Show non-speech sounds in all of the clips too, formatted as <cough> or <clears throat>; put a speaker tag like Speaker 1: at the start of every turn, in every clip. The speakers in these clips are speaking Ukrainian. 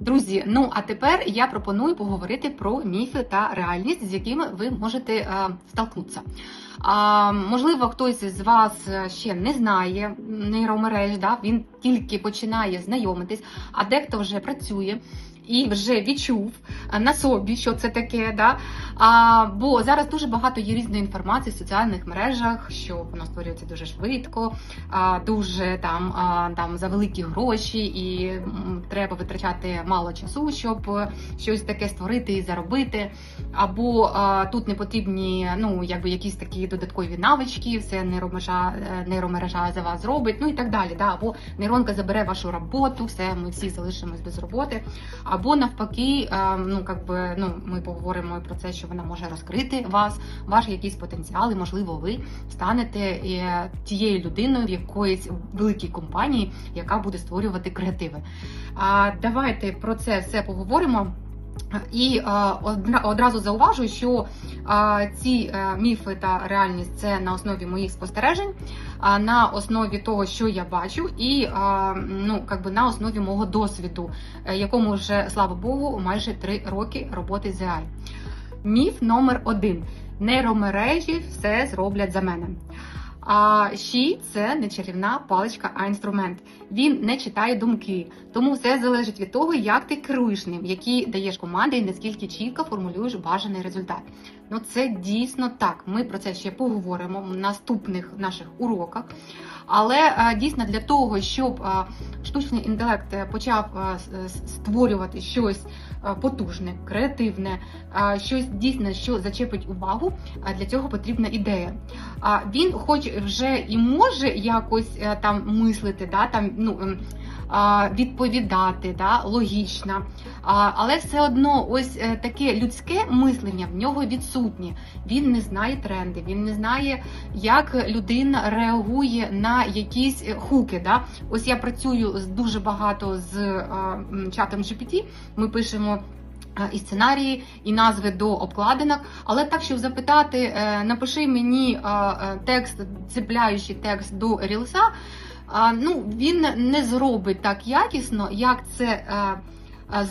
Speaker 1: Друзі, ну а тепер я пропоную поговорити про міфи та реальність, з якими ви можете е, столкнутися. А, можливо, хтось з вас е, ще не знає нейромереж, да? він тільки починає знайомитись, а дехто вже працює. І вже відчув е, на собі, що це таке, да? а, бо зараз дуже багато є різної інформації в соціальних мережах, що воно створюється дуже швидко, а, дуже там, а, там за великі гроші, і треба витрачати мало часу, щоб е, щось таке створити і заробити. Або а, тут не потрібні ну, якби якісь такі додаткові навички, все нейромережа, е, нейромережа за вас зробить, ну і так далі. Да? Або нейронка забере вашу роботу, все, ми всі залишимось без роботи. Або навпаки, е, ну как би, ну ми поговоримо про це, що вона може розкрити вас, ваш якийсь потенціал, і можливо, ви станете е, тією людиною в якоїсь великій компанії, яка буде створювати креативи. А давайте про це все поговоримо. І е, одразу зауважу, що е, ці е, міфи та реальність це на основі моїх спостережень, на основі того, що я бачу, і ну, как би на основі мого досвіду, якому вже слава Богу, майже три роки роботи з AI. Міф номер один: нейромережі все зроблять за мене. А щі це не чарівна паличка, а інструмент. Він не читає думки, тому все залежить від того, як ти керуєш ним, які даєш команди і наскільки чітко формулюєш бажаний результат. Ну це дійсно так. Ми про це ще поговоримо в наступних наших уроках. Але е, дійсно для того, щоб е, штучний інтелект е, почав створювати щось потужне, креативне, щось дійсно, що зачепить увагу, для цього потрібна ідея. Він, хоч вже і може якось там мислити, да, там ну. Відповідати да, логічно, а, але все одно ось е, таке людське мислення в нього відсутнє. Він не знає тренди, він не знає, як людина реагує на якісь е, хуки. Да? Ось я працюю дуже багато з е, чатом GPT, Ми пишемо. І сценарії, і назви до обкладинок, але так, щоб запитати, напиши мені текст, цепляючий текст до рілса, ну, він не зробить так якісно, як це е,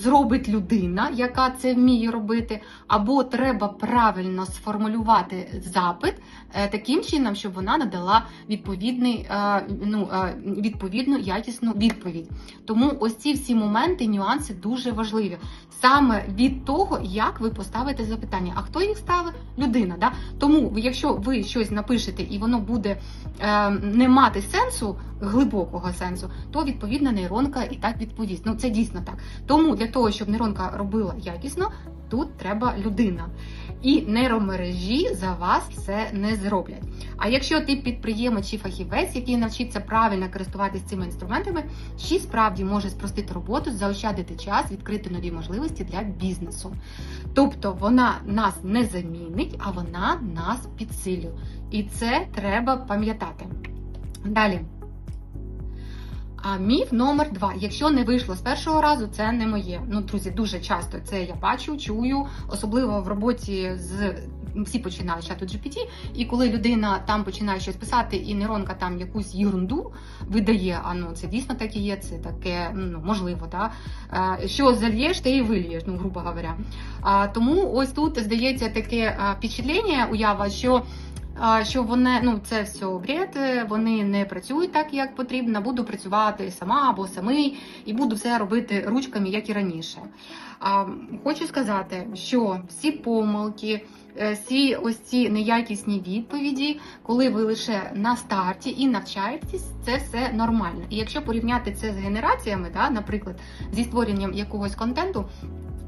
Speaker 1: зробить людина, яка це вміє робити, або треба правильно сформулювати запит е, таким чином, щоб вона надала відповідний, е, ну, е, відповідну якісну відповідь. Тому ось ці всі моменти, нюанси дуже важливі. Саме від того, як ви поставите запитання. А хто їх ставить? Людина. Да? Тому, якщо ви щось напишете і воно буде е, не мати сенсу, глибокого сенсу, то відповідна нейронка і так відповість. Ну це дійсно так. Тому для того, щоб нейронка робила якісно, тут треба людина. І нейромережі за вас все не зроблять. А якщо ти підприємець чи фахівець, який навчиться правильно користуватися цими інструментами, ще справді може спростити роботу, заощадити час, відкрити нові можливості для бізнесу. Тобто вона нас не замінить, а вона нас підсилює. І це треба пам'ятати. Далі. А міф номер два. Якщо не вийшло з першого разу, це не моє. Ну, друзі, дуже часто це я бачу, чую, особливо в роботі з всі починають чату GPT, і коли людина там починає щось писати, і нейронка там якусь ерунду видає, а ну це дійсно так і є, це таке ну можливо, да? Е, що зальєш, ти і вильєш, ну грубо говоря. А, тому ось тут здається таке а, впечатлення, уява, що що вони ну це все бред, е, вони не працюють так, як потрібно. Буду працювати сама або самий, і буду все робити ручками, як і раніше. Хочу сказати, що всі помилки, е, всі ось ці неякісні відповіді, коли ви лише на старті і навчаєтесь, це все нормально. І якщо порівняти це з генераціями, да, наприклад, зі створенням якогось контенту.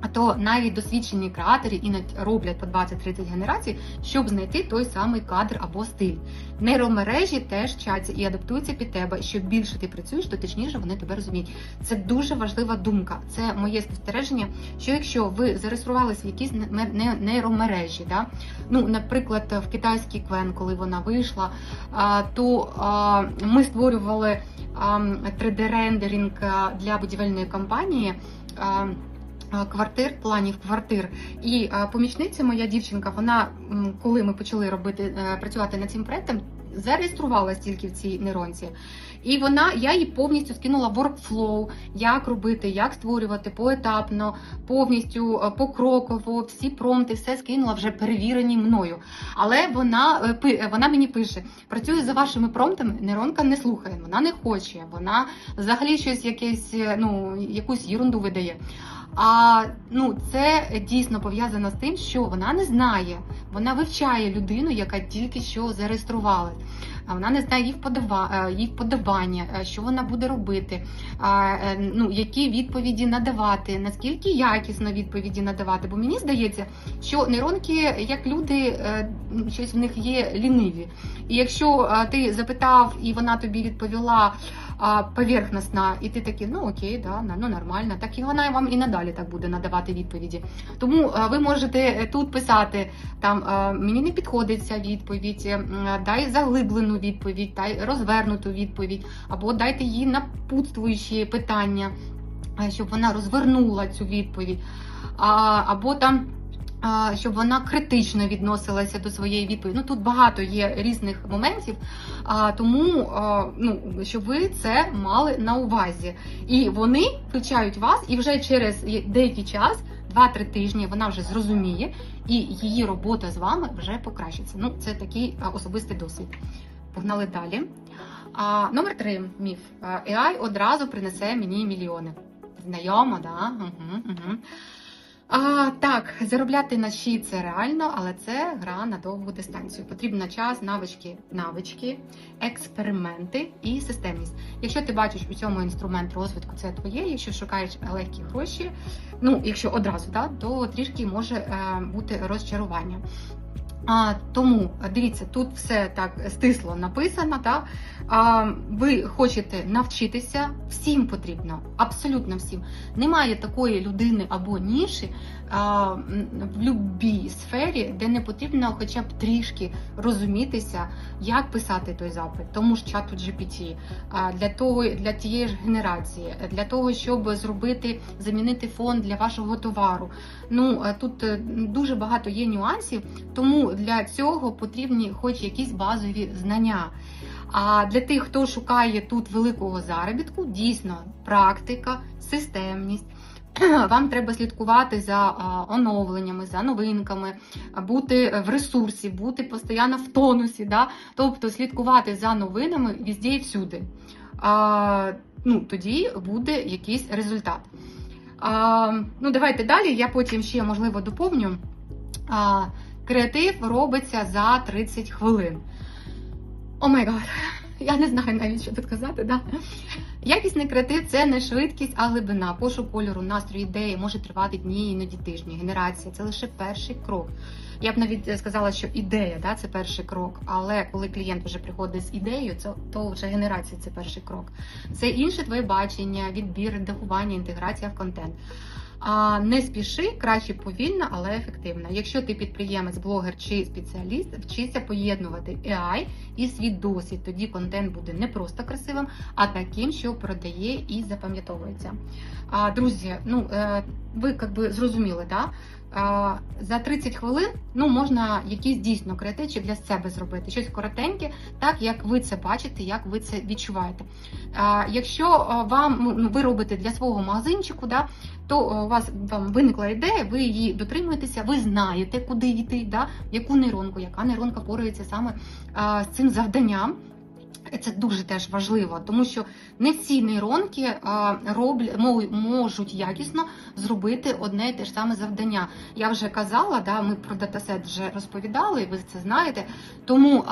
Speaker 1: А то навіть досвідчені креатори іноді роблять по 20-30 генерацій, щоб знайти той самий кадр або стиль. Нейромережі теж вчаться і адаптуються під тебе. Що більше ти працюєш, то точніше вони тебе розуміють. Це дуже важлива думка. Це моє спостереження. Що якщо ви зареєструвалися в якісь не- не- нейромережі, да? ну, наприклад, в китайський квен, коли вона вийшла, то ми створювали 3D-рендеринг для будівельної компанії. А, Квартир, планів квартир. І помічниця, моя дівчинка, вона, коли ми почали робити е, працювати над цим проектом, зареєструвалась тільки в цій нейронці. І вона, я їй повністю скинула workflow, як робити, як створювати поетапно, повністю е, покроково, всі промти, все скинула вже перевірені мною. Але вона е, е, вона мені пише: працюю за вашими промптами, нейронка не слухає, вона не хоче, вона взагалі щось якесь, е, ну якусь ерунду видає. А ну це дійсно пов'язано з тим, що вона не знає, вона вивчає людину, яка тільки що зареєструвалась. Вона не знає її вподоба, е, її вподобання, е, що вона буде робити, е, ну які відповіді надавати, наскільки якісно відповіді надавати. Бо мені здається, що нейронки, як люди, ну, щось в них є ліниві. І якщо ти запитав і вона тобі відповіла а, поверхностна, і ти такий, ну окей, да, ну нормально, так і вона вам і надалі так буде надавати відповіді. Тому е, ви можете е, тут писати там е, мені не підходить ця відповідь, е, дай заглиблену відповідь, дай розвернуту відповідь, або дайте їй напутствуючі питання, щоб вона розвернула цю відповідь. А, або там. Щоб вона критично відносилася до своєї відповіді. Ну тут багато є різних моментів, тому ну, щоб ви це мали на увазі. І вони вивчають вас, і вже через деякий час, 2-3 тижні, вона вже зрозуміє, і її робота з вами вже покращиться. Ну, це такий особистий досвід. Погнали далі. А, номер три міф. AI одразу принесе мені мільйони. Знайомо, да? Угу, угу. А, так, заробляти на щі це реально, але це гра на довгу дистанцію. Потрібен час, навички, навички, експерименти і системність. Якщо ти бачиш у цьому інструмент розвитку, це твоє. Якщо шукаєш легкі гроші, ну якщо одразу, да, то трішки може е, бути розчарування. А, тому дивіться, тут все так стисло написано. Так? А, ви хочете навчитися, всім потрібно, абсолютно всім. Немає такої людини або ніші а, в будь-якій сфері, де не потрібно хоча б трішки розумітися, як писати той запит, тому ж чату GPT, а, для того, для тієї ж генерації, для того, щоб зробити, замінити фон для вашого товару. Ну е, тут е, дуже багато є нюансів, тому для цього потрібні хоч якісь базові знання. А для тих, хто шукає тут великого заробітку, дійсно практика, системність. <clears throat> Вам треба слідкувати за оновленнями, за новинками, бути в ресурсі, бути постійно в тонусі, да? тобто слідкувати за новинами везде і всюди. А, ну, тоді буде якийсь результат. А, ну, давайте далі. Я потім ще можливо доповню. А, креатив робиться за 30 хвилин. О май гад, я не знаю навіть, що тут казати. Да? Якісний креатив це не швидкість, а глибина. Пошук кольору, настрою, ідеї може тривати дні, іноді тижні. Генерація це лише перший крок. Я б навіть сказала, що ідея да, це перший крок. Але коли клієнт вже приходить з ідеєю, це то вже генерація це перший крок. Це інше твоє бачення, відбір, редагування, інтеграція в контент. А не спіши, краще повільно, але ефективно. Якщо ти підприємець, блогер чи спеціаліст, вчися поєднувати AI і свій досвід. Тоді контент буде не просто красивим, а таким, що продає і запам'ятовується. Друзі, ну е, ви якби зрозуміли, да? За 30 хвилин ну можна якийсь дійсно креативчик для себе зробити, щось коротеньке, так як ви це бачите, як ви це відчуваєте. Якщо вам ну, ви робите для свого магазинчику, да, то у вас вам виникла ідея, ви її дотримуєтеся, ви знаєте, куди йти, да, яку нейронку, яка нейронка порується саме з цим завданням. Це дуже теж важливо, тому що не всі нейронки роблять, можуть якісно зробити одне і те ж саме завдання. Я вже казала, да, ми про датасет вже розповідали, ви це знаєте. Тому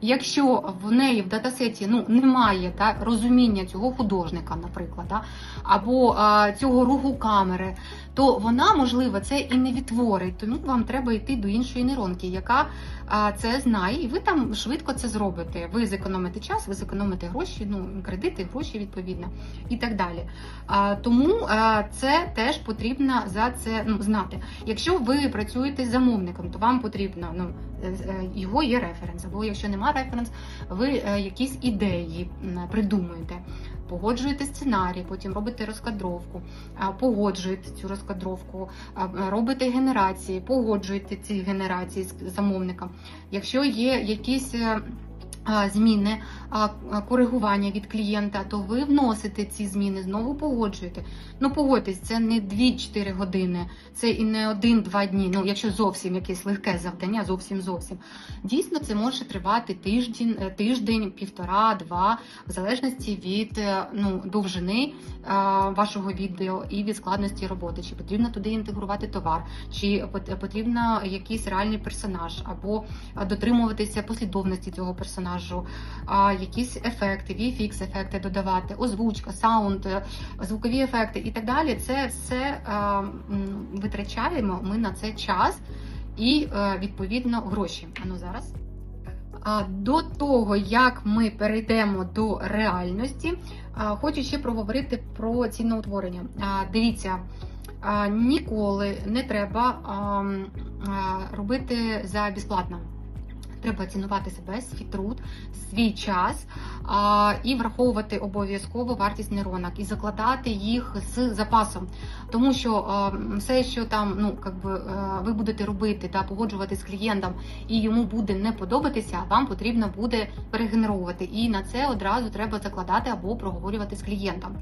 Speaker 1: якщо в неї в датасеті ну, немає да, розуміння цього художника, наприклад, да, або цього руху камери, то вона, можливо, це і не відтворить. Тому вам треба йти до іншої нейронки, яка це знає, і ви там швидко це зробите. Ви зекономите час, ви зекономите гроші, ну кредити, гроші відповідно і так далі. Тому це теж потрібно за це ну, знати. Якщо ви працюєте з замовником, то вам потрібно ну е, е, його є референс, або якщо немає референс, ви е, якісь ідеї придумуєте. Погоджуєте сценарій, потім робите розкадровку, погоджуєте цю розкадровку, робите генерації, погоджуєте ці генерації з замовником. Якщо є якісь е, зміни, коригування від клієнта, то ви вносите ці зміни, знову погоджуєте. Ну, погодьтесь, це не 2-4 години, це і не 1-2 дні. Ну, якщо зовсім якесь легке завдання, зовсім зовсім. Дійсно, це може тривати тиждень, е, тиждень, півтора, два, в залежності від е, ну, довжини вашого відео і від складності роботи. Чи потрібно туди інтегрувати товар, чи пот- потрібно якийсь реальний персонаж, або дотримуватися послідовності цього персонажу, а, якісь ефекти, VFX ефекти додавати, озвучка, саунд, е, звукові ефекти і так далі. Це все а, витрачаємо ми на це час і е, відповідно гроші. Ану зараз. А, До того, як ми перейдемо до реальності, хочу ще проговорити про ціноутворення. А, Дивіться, ніколи не треба а, а, робити за безплатно. Треба цінувати себе, свій труд, свій час а, і враховувати обов'язково вартість нейронок і закладати їх з запасом. Тому що а, все, що там ну как би, е, ви будете робити та погоджувати з клієнтом, і йому буде не подобатися, вам потрібно буде перегенеровувати. І на це одразу треба закладати або проговорювати з клієнтом.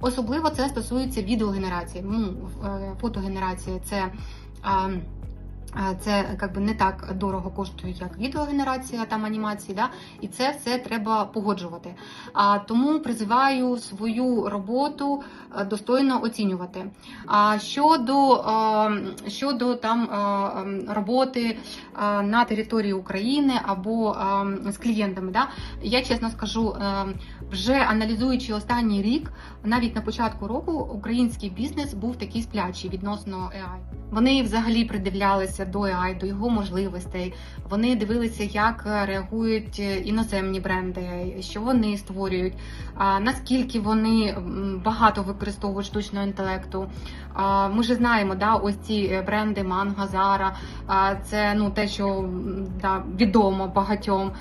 Speaker 1: Особливо це стосується відеогенерації. Ну, е, фотогенерація це. Це як би не так дорого коштує, як відеогенерація там анімації, да? і це все треба погоджувати. А тому призиваю свою роботу е, достойно оцінювати. А щодо, е, щодо там е, ем, роботи на території України або е, з клієнтами, да? я чесно скажу, е, вже аналізуючи останній рік, навіть на початку року український бізнес був такий сплячий відносно AI. Вони взагалі придивлялися до AI, до його можливостей. Вони дивилися, як реагують іноземні бренди, що вони створюють, наскільки вони багато використовують штучного інтелекту. Ми ж знаємо, да, ось ці бренди Mango, Zara, це ну те, що да, відомо багатьом.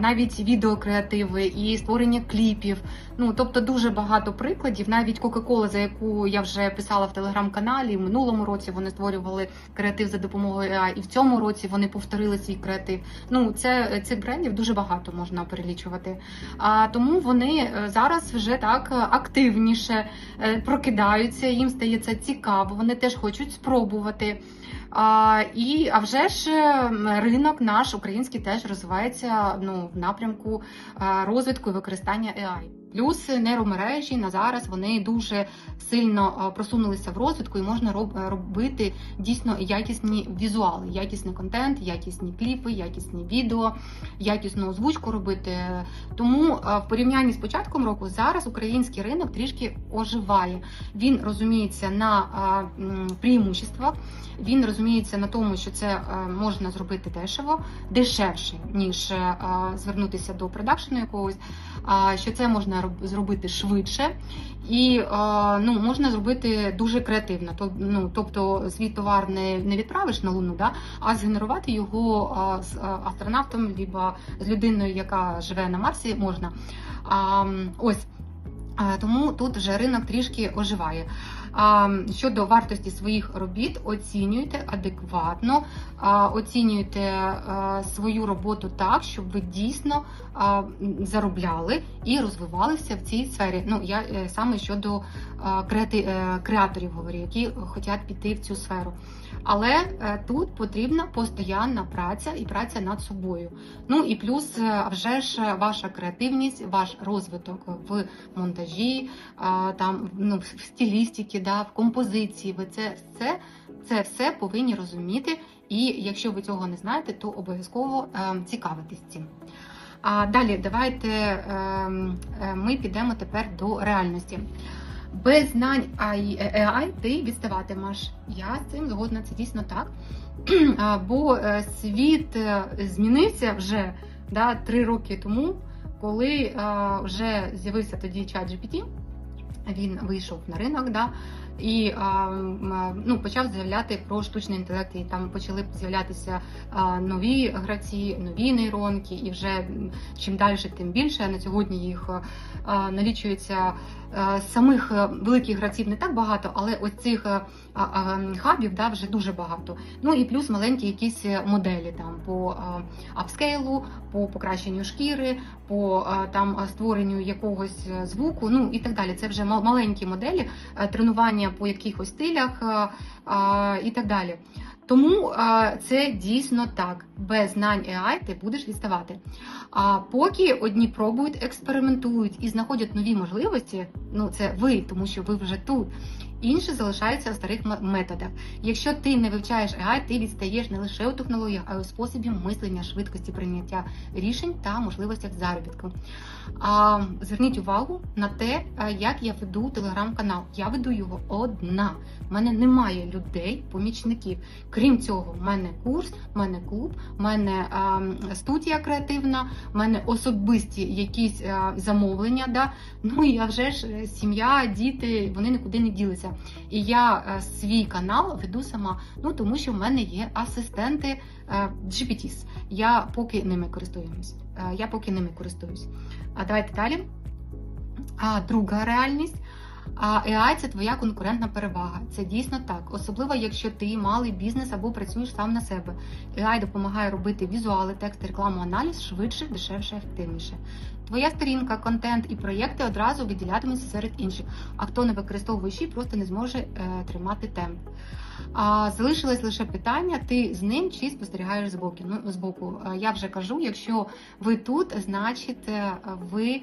Speaker 1: Навіть відеокреативи і створення кліпів. Ну тобто дуже багато прикладів. Навіть Кока-Кола, за яку я вже писала в телеграм-каналі, в минулому році вони створювали креатив за допомогою AI, і в цьому році вони повторили свій креатив. Ну це цих брендів дуже багато можна перелічувати. А тому вони е, зараз вже так активніше е, прокидаються. Їм стає це цікаво. Вони теж хочуть спробувати. А, і а вже ж ем, ринок наш український теж розвивається ну в напрямку розвитку і використання AI. Плюс нейромережі на зараз вони дуже сильно просунулися в розвитку, і можна робити дійсно якісні візуали, якісний контент, якісні кліпи, якісні відео, якісну озвучку робити. Тому в порівнянні з початком року зараз український ринок трішки оживає. Він розуміється на преимуществах, він розуміється на тому, що це е, можна зробити дешево, дешевше, ніж е, звернутися до продакшену якогось, що це можна роб- зробити швидше і е, ну, можна зробити дуже креативно. Ну, тобто свій товар не, не відправиш на луну, да, а згенерувати його е, з е, астронавтом, либо з людиною, яка живе на Марсі, можна. Ось. А, Тому тут вже ринок трішки оживає. Щодо вартості своїх робіт, оцінюйте адекватно, оцінюйте свою роботу так, щоб ви дійсно заробляли і розвивалися в цій сфері. Ну я е, саме щодо е, креаторів говорю, які хочуть піти в цю сферу. Але е, тут потрібна постоянна праця і праця над собою. Ну і плюс, е, вже ж ваша креативність, ваш розвиток в монтажі, там ну, в стилістиці, да, в композиції. Ви це все, це все повинні розуміти. І якщо ви цього не знаєте, то обов'язково е, цікавитись цим. А далі давайте е, е, ми підемо тепер до реальності. Без знань AI AI ти відставатимеш. Я з цим згодна, це дійсно так. <clears throat> Бо е, світ е, змінився вже да, три роки тому, коли е, вже з'явився тоді чат GPT, він вийшов на ринок, да, і ну, почав заявляти про штучний інтелект. І там почали з'являтися нові гравці, нові нейронки, і вже чим далі, тим більше. На сьогодні їх налічується самих великих гравців не так багато, але ось цих а, хабів да, вже дуже багато. Ну і плюс маленькі якісь моделі там по апскейлу, по покращенню шкіри, по там створенню якогось е, звуку, ну і так далі. Це вже мал- маленькі моделі, е, тренування по якихось стилях е, а, і так далі. Тому е, це дійсно так. Без знань AI ти будеш відставати. А поки одні пробують, експериментують і знаходять нові можливості, ну це ви, тому що ви вже тут. Інші залишаються в старих методах. Якщо ти не вивчаєш AI, ти відстаєш не лише у технологіях, а й у способі мислення, швидкості прийняття рішень та можливостях заробітку. А, зверніть увагу на те, як я веду телеграм-канал. Я веду його одна. У мене немає людей, помічників. Крім цього, в мене курс, в мене клуб, в мене а, студія креативна, в мене особисті якісь а, замовлення. Да? Ну і а вже ж е, сім'я, діти, вони нікуди не ділися. І я е, свій канал веду сама, ну тому що в мене є асистенти е, GPTs. Я поки ними користуюсь. Е, Я поки ними користуюсь. А давайте далі. А друга реальність. А AI – це твоя конкурентна перевага. Це дійсно так. Особливо, якщо ти малий бізнес або працюєш сам на себе. AI допомагає робити візуали, тексти, рекламу, аналіз швидше, дешевше, ефективніше. Твоя сторінка, контент і проєкти одразу виділятимуться серед інших. А хто не використовує ще, просто не зможе е, тримати темп. А залишилось лише питання: ти з ним чи спостерігаєш збоку? Ну збоку. Е, Я вже кажу, якщо ви тут, значить е, ви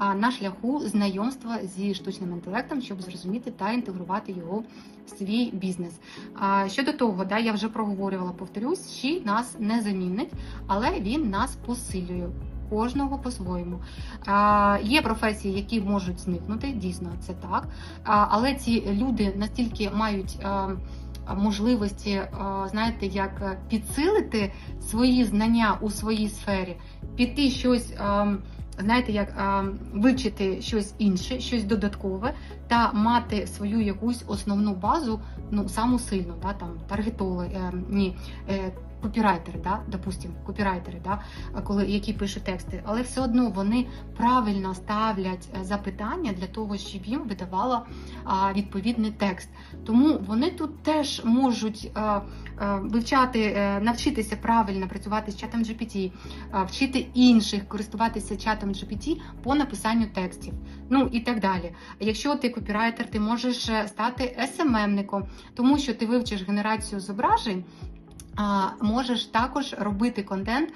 Speaker 1: на шляху знайомства зі штучним інтелектом, щоб зрозуміти та інтегрувати його в свій бізнес. Щодо того, да, я вже проговорювала, повторюсь, ще нас не замінить, але він нас посилює. Кожного по-своєму. Є професії, які можуть зникнути, дійсно це так. А, але ці люди настільки мають а, можливості, а, знаєте, як підсилити свої знання у своїй сфері, піти щось. А, знаєте, як вивчити щось інше, щось додаткове, та мати свою якусь основну базу, ну саму сильну, да, там таргетоли, е, ні, е, копірайтери, да, допустим, копірайтери, да, коли які пишуть тексти, але все одно вони правильно ставлять е, запитання для того, щоб їм видавало а, відповідний текст. Тому вони тут теж можуть а, а, вивчати, е, навчитися правильно працювати з чатом GPT, вчити інших користуватися чатом GPT по написанню текстів, ну і так далі. Якщо ти копірайтер, ти можеш е, стати SMM-ником, тому що ти вивчиш генерацію зображень. Можеш також робити контент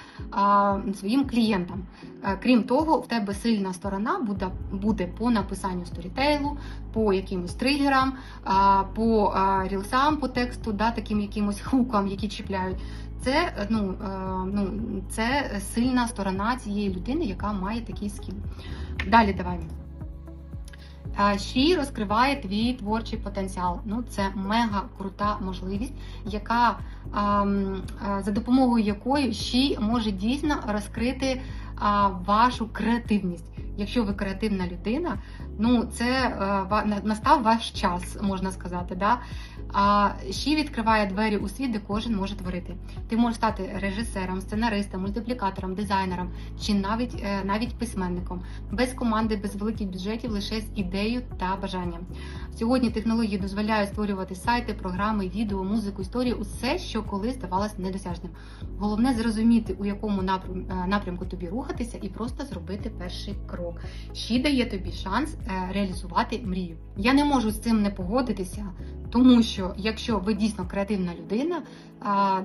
Speaker 1: своїм клієнтам. Е, Крім того, в тебе сильна сторона буде, буде по написанню сторітейлу, по якимось тригерам, по рілсам, по тексту, да, таким якимось хукам, які чіпляють. Це, е, ну, е, ну, це сильна сторона цієї людини, яка має такий скіл. Далі давай. А, Ще розкриває твій творчий потенціал. Ну, це мега крута можливість, яка а, м, а, за допомогою якої ще може дійсно розкрити вашу креативність. Якщо ви креативна людина, ну це е, настав ваш час, можна сказати. Да? А ще відкриває двері у світ, де кожен може творити. Ти можеш стати режисером, сценаристом, мультиплікатором, дизайнером чи навіть е, навіть письменником, без команди, без великих бюджетів, лише з ідеєю та бажанням. Сьогодні технології дозволяють створювати сайти, програми, відео, музику, історію, усе, що колись здавалось недосяжним. Головне зрозуміти, у якому е, напрямку тобі рухатися, і просто зробити перший крок. Ще дає тобі шанс е, реалізувати мрію. Я не можу з цим не погодитися, тому що якщо ви дійсно креативна людина,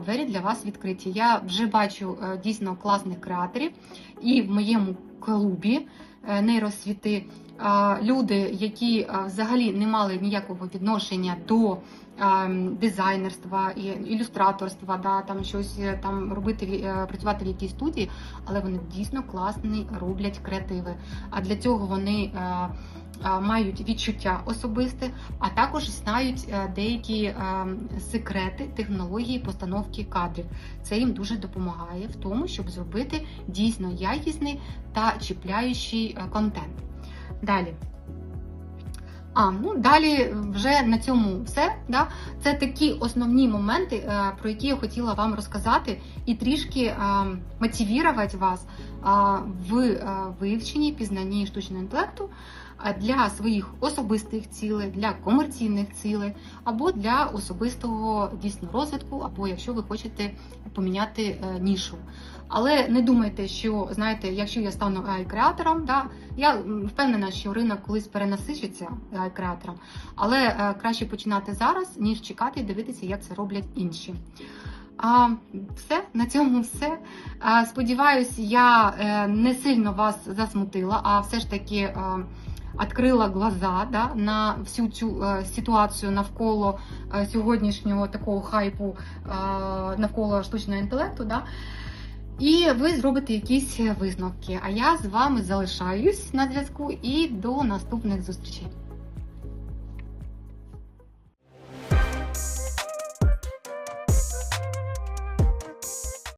Speaker 1: двері для вас відкриті. Я вже бачу е, дійсно класних креаторів, і в моєму клубі е, нейросвіти люди, які взагалі не мали ніякого відношення до дизайнерства і ілюстраторства, да, там щось е, там робити, е, працювати в якійсь студії, але вони дійсно класні роблять креативи. А для цього вони е, мають відчуття особисте, а також знають деякі секрети технології постановки кадрів. Це їм дуже допомагає в тому, щоб зробити дійсно якісний та чіпляючий контент. Далі. А ну далі вже на цьому все. Да? Це такі основні моменти, е, про які я хотіла вам розказати, і трішки е, мотивувати вас в е, вивченні, пізнанні штучного інтелекту для своїх особистих цілей, для комерційних цілей, або для особистого дійсно розвитку, або якщо ви хочете поміняти е, нішу. Але не думайте, що знаєте, якщо я стану AI-креатором, да, я впевнена, що ринок колись перенасичиться AI-креатором, але е, краще починати зараз, ніж чекати і дивитися, як це роблять інші. А, все, на цьому все. А, сподіваюсь, я е, не сильно вас засмутила, а все ж таки відкрила глаза да, на всю цю е, ситуацію навколо е, сьогоднішнього такого хайпу е, навколо штучного інтелекту. Да. І ви зробите якісь висновки. А я з вами залишаюсь на зв'язку і до наступних зустрічей.